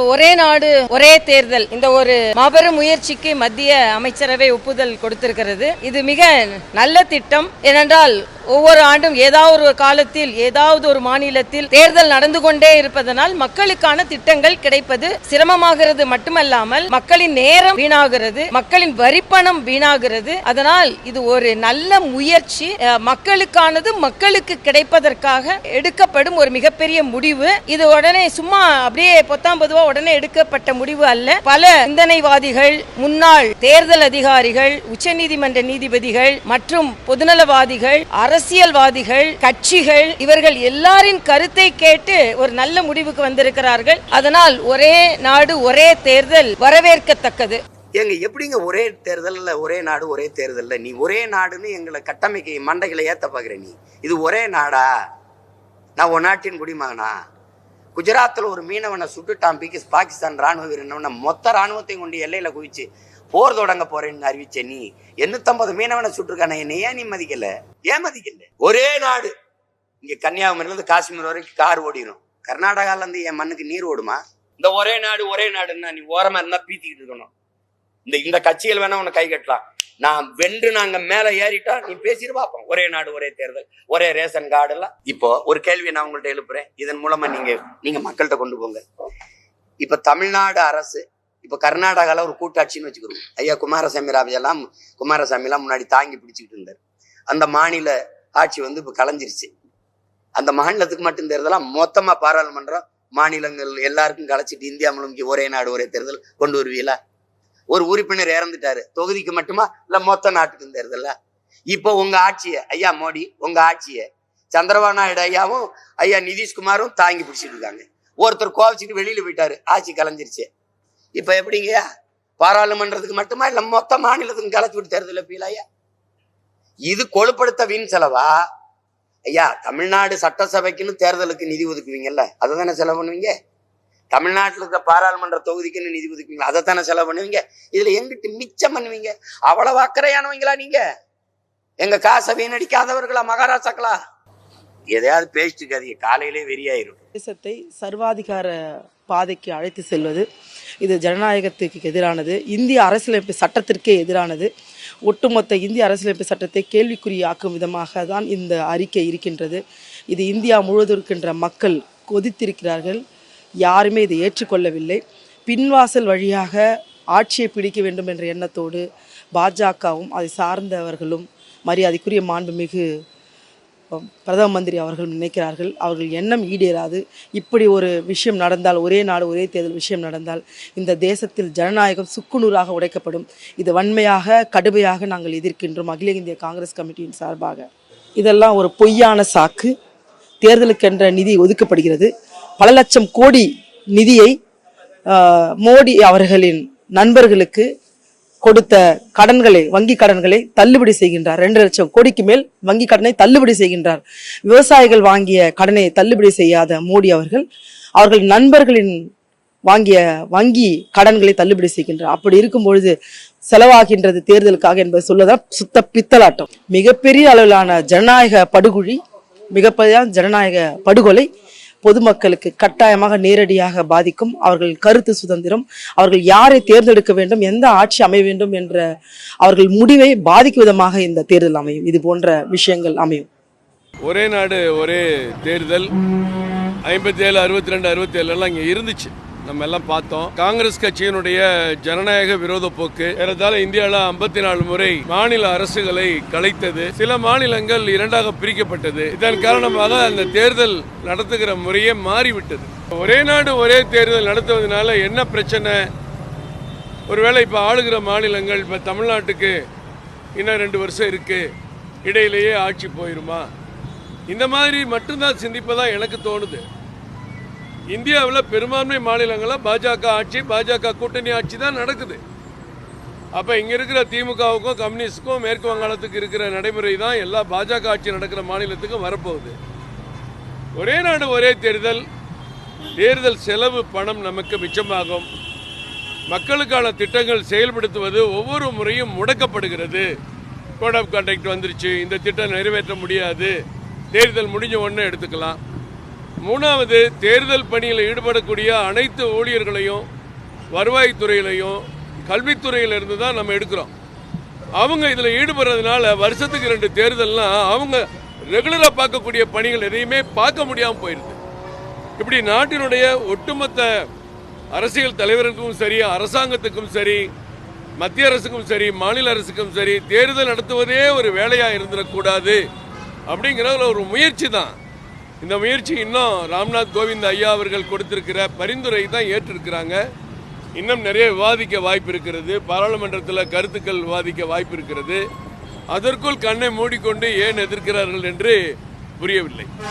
இப்போ ஒரே நாடு ஒரே தேர்தல். இந்த ஒரு மாபெரும் முயற்சிக்கு மத்திய அமைச்சரவை ஒப்புதல் கொடுத்திருக்கிறது. இது மிக நல்ல திட்டம். ஏனென்றால் ஒவ்வொரு ஆண்டும் ஏதாவது ஒரு காலத்தில் ஏதாவது ஒரு மாநிலத்தில் தேர்தல் நடந்து கொண்டே இருப்பதனால் மக்களுக்கான திட்டங்கள் கிடைப்பது சிரமமாகிறது மட்டுமல்லாமல் மக்களின் நேரம் வீணாகிறது மக்களின் வரிப்பணம் வீணாகிறது. அதனால் இது ஒரு நல்ல முயற்சி. மக்களுக்கானது மக்களுக்கு கிடைப்பதற்காக எடுக்கப்படும் ஒரு மிகப்பெரிய முடிவு. இது உடனே சும்மா அப்படியே பொத்தாம் பொதுவா உடனே எடுக்கப்பட்ட முடிவு அல்ல. பல சிந்தனைவாதிகள் முன்னாள் தேர்தல் அதிகாரிகள் உச்சநீதிமன்ற நீதிபதிகள் மற்றும் பொதுநலவாதிகள் அரசியல்வாதிகள் கட்சிகள் இவர்கள் எல்லாரின் கருத்தை கேட்டு ஒரு நல்ல முடிவுக்கு வந்திருக்கிறார்கள். அதனால் ஒரே நாடு ஒரே தேர்தல் வரவேற்கத்தக்கது. எங்க எப்படிங்க ஒரே தேர்தலில் ஒரே நாடு ஒரே தேர்தலில் நீ ஒரே நாடுன்னு எங்களை கட்டமைக்க மண்டைகளை ஏத்த பார்க்குற நீ. இது ஒரே நாடா? நான் ஒரு நாட்டின் குடிமகனா? குஜராத்தில் ஒரு மீனவனை சுட்டுட்டான் பிக்கு பாகிஸ்தான் ராணுவ வீரனவனை மொத்த ராணுவத்தையும் கொண்டு எல்லையில் குவிச்சு போர் தொடங்க போறேன்னு அறிவிச்ச நீ. எண்ணூத்தம்பது மீனவனை சுட்டுருக்கான என்னை ஏன் நீ மதிக்கல? ஏன் மதிக்கல? ஒரே நாடு. இங்க கன்னியாகுமரியில இருந்து காஷ்மீர் வரைக்கும் கார் ஓடிடும் கர்நாடகால இருந்து என் மண்ணுக்கு நீர் ஓடுமா? இந்த ஒரே நாடு ஒரே நாடுன்னா நீ ஓரமா இருந்தா பீத்திக்கிட்டு இருக்கணும். இந்த இந்த கட்சிகள் வேணா உன்னை கை கட்டலாம். நான் வென்று நாங்க மேல ஏறிட்டா நீ பேசிட்டு பார்ப்போம் ஒரே நாடு ஒரே தேர்தல் ஒரே ரேஷன் கார்டு எல்லாம். இப்போ ஒரு கேள்வியை நான் உங்கள்ட்ட எழுப்புறேன். இதன் மூலமா நீங்க நீங்க மக்கள்கிட்ட கொண்டு போங்க. இப்ப தமிழ்நாடு அரசு இப்ப கர்நாடகால ஒரு கூட்டாட்சின்னு வச்சுக்கிறோம் ஐயா குமாரசாமி ராஜெல்லாம் குமாரசாமி எல்லாம் முன்னாடி தாங்கி பிடிச்சிக்கிட்டு இருந்தார். அந்த மாநில ஆட்சி வந்து இப்ப கலைஞ்சிருச்சு. அந்த மாநிலத்துக்கு மட்டும் தேர்தலாம் மொத்தமா பாராளுமன்றம் மாநிலங்கள் எல்லாருக்கும் கலைச்சிட்டு இந்தியா முழுமைக்கு ஒரே நாடு ஒரே தேர்தல் கொண்டு வருவீங்களா? ஒரு உறுப்பினர் இறந்துட்டாரு. தொகுதிக்கு மட்டுமா? இல்ல மொத்த நாட்டுக்கும் தேர்தல்ல? இப்போ உங்க ஆட்சிய ஐயா மோடி உங்க ஆட்சிய சந்திரபாபு நாயுடு ஐயாவும் ஐயா நிதிஷ்குமாரும் தாங்கி பிடிச்சிட்டு இருக்காங்க. ஒருத்தர் கோவிச்சுட்டு வெளியில போயிட்டாரு. ஆட்சி கலைஞ்சிருச்சு. இப்ப எப்படிங்கய்யா பாராளுமன்றத்துக்கு மட்டுமா இல்ல மொத்த மாநிலத்துக்கும் கலைச்சு விட்டு தேர்தல் எப்பீலாயா இது கொழுப்படுத்த வீண் செலவா? ஐயா தமிழ்நாடு சட்டசபைக்குன்னு தேர்தலுக்கு நிதி ஒதுக்குவீங்கல்ல அதை தானே செலவு பண்ணுவீங்க? தமிழ்நாட்டில் இருக்க பாராளுமன்ற தொகுதிக்குன்னு நிதி ஒதுக்குவீங்க அதை தானே செலவு பண்ணுவீங்க? இதுல எங்கிட்டு மிச்சம் பண்ணுவீங்க? அவ்வளவு அக்கறையானவங்களா நீங்க? எங்க காசை வீணடிக்காதவர்களா மகாராஷ்டிராக்களா? எதையாவது பேசிட்டு இருக்காதீங்க காலையிலே வெறியாயிரும். தேசத்தை சர்வாதிகார பாதைக்கு அழைத்து செல்வது இது ஜனநாயகத்துக்கு எதிரானது. இந்திய அரசியலமைப்பு சட்டத்திற்கே எதிரானது. ஒட்டுமொத்த இந்திய அரசியலமைப்பு சட்டத்தை கேள்விக்குறியாக்கும் விதமாக தான் இந்த அறிக்கை இருக்கின்றது. இது இந்தியா முழுவதும் இருக்கின்ற மக்கள் கொதித்திருக்கிறார்கள். யாருமே இதை ஏற்றுக்கொள்ளவில்லை. பின்வாசல் வழியாக ஆட்சியை பிடிக்க வேண்டும் என்ற எண்ணத்தோடு பாஜகவும் அதை சார்ந்தவர்களும் மரியாதைக்குரிய மாண்புமிகு பிரதம மந்திரி அவர்கள் நினைக்கிறார்கள். அவர்கள் எண்ணம் ஈடேறாது. இப்படி ஒரு விஷயம் நடந்தால் ஒரே நாடு ஒரே தேர்தல் விஷயம் நடந்தால் இந்த தேசத்தில் ஜனநாயகம் சுக்குநூறாக உடைக்கப்படும். இது வன்மையாக கடுமையாக நாங்கள் எதிர்க்கின்றோம். அகில இந்திய காங்கிரஸ் கமிட்டியின் சார்பாக. இதெல்லாம் ஒரு பொய்யான சாக்கு. தேர்தலுக்கென்ற நிதி ஒதுக்கப்படுகிறது. பல லட்சம் கோடி நிதியை மோடி அவர்களின் நண்பர்களுக்கு கொடுத்த கடன்களை வங்கி கடன்களை தள்ளுபடி செய்கின்றார். ரெண்டு லட்சம் கோடிக்கு மேல் வங்கி கடனை தள்ளுபடி செய்கின்றார். விவசாயிகள் வாங்கிய கடனை தள்ளுபடி செய்யாத மோடி அவர்கள் அவர்கள் நண்பர்களின் வாங்கிய வங்கி கடன்களை தள்ளுபடி செய்கின்றார். அப்படி இருக்கும் பொழுது செலவாகின்றது தேர்தலுக்காக என்பது சொல்லதான் சுத்த பித்தலாட்டம். மிகப்பெரிய அளவிலான ஜனநாயக படுகொழி மிகப்பெரிய ஜனநாயக படுகொலை பொதுமக்களுக்கு கட்டாயமாக நேரடியாக பாதிக்கும். அவர்கள் கருத்து சுதந்திரம் அவர்கள் யாரை தேர்ந்தெடுக்க வேண்டும் எந்த ஆட்சி அமைய வேண்டும் என்ற அவர்கள் முடிவை பாதிக்கும் விதமாக இந்த தேர்தல் அமையும். இது போன்ற விஷயங்கள் அமையும். ஒரே நாடு ஒரே தேர்தல். ஐம்பத்தி ஏழு அறுபத்தி ரெண்டு அறுபத்தி ஏழுலாம் இங்கே இருந்துச்சு. நம்ம எல்லாம் பார்த்தோம். காங்கிரஸ் கட்சியினுடைய ஜனநாயக விரோத போக்கு ஏறத்தாழ இந்தியாவில் ஐம்பத்தி நாலு முறை மாநில அரசுகளை கலைத்தது. சில மாநிலங்கள் இரண்டாக பிரிக்கப்பட்டது. இதன் காரணமாக அந்த தேர்தல் நடத்துகிற முறையே மாறிவிட்டது. ஒரே நாடு ஒரே தேர்தல் நடத்துவதனால என்ன பிரச்சனை? ஒருவேளை இப்போ ஆளுகிற மாநிலங்கள் இப்போ தமிழ்நாட்டுக்கு இன்னும் ரெண்டு வருஷம் இருக்கு. இடையிலேயே ஆட்சி போயிருமா? இந்த மாதிரி மட்டும்தான் சிந்திப்பதா எனக்கு தோணுது. இந்தியாவில் பெரும்பான்மை மாநிலங்களில் பாஜக ஆட்சி பாஜக கூட்டணி ஆட்சி தான் நடக்குது. அப்போ இங்கே இருக்கிற திமுகவுக்கும் கம்யூனிஸ்டுக்கும் மேற்கு வங்காளத்துக்கு இருக்கிற நடைமுறை தான் எல்லா பாஜக ஆட்சி நடக்கிற மாநிலத்துக்கும் வரப்போகுது. ஒரே நாடு ஒரே தேர்தல் தேர்தல் செலவு பணம் நமக்கு மிச்சமாகும். மக்களுக்கான திட்டங்கள் செயல்படுத்துவது ஒவ்வொரு முறையும் முடக்கப்படுகிறது. கோட் ஆஃப் கான்டாக்ட் வந்துருச்சு. இந்த திட்டம் நிறைவேற்ற முடியாது. தேர்தல் முடிஞ்ச உடனே எடுத்துக்கலாம். மூணாவது தேர்தல் பணியில் ஈடுபடக்கூடிய அனைத்து ஊழியர்களையும் வருவாய்த்துறையிலையும் கல்வித்துறையிலிருந்து தான் நம்ம எடுக்கிறோம். அவங்க இதில் ஈடுபடுறதுனால வருஷத்துக்கு ரெண்டு தேர்தல்னால் அவங்க ரெகுலராக பார்க்கக்கூடிய பணிகள் எதையுமே பார்க்க முடியாமல் போயிடுது இப்படி நாட்டினுடைய ஒட்டுமொத்த அரசியல் தலைவருக்கும் சரி அரசாங்கத்துக்கும் சரி மத்திய அரசுக்கும் சரி மாநில அரசுக்கும் சரி தேர்தல் நடத்துவதே ஒரு வேலையாக இருந்துடக்கூடாது அப்படிங்கிறதுல ஒரு முயற்சி தான். இந்த முயற்சி இன்னும் ராம்நாத் கோவிந்த் ஐயா அவர்கள் கொடுத்திருக்கிற பரிந்துரை தான் ஏற்றிருக்கிறாங்க. இன்னும் நிறைய விவாதிக்க வாய்ப்பு இருக்கிறது. பாராளுமன்றத்தில் கருத்துக்கள் விவாதிக்க வாய்ப்பு இருக்கிறது. அதற்குள் கண்ணை மூடிக்கொண்டு ஏன் எதிர்க்கிறார்கள் என்று புரியவில்லை.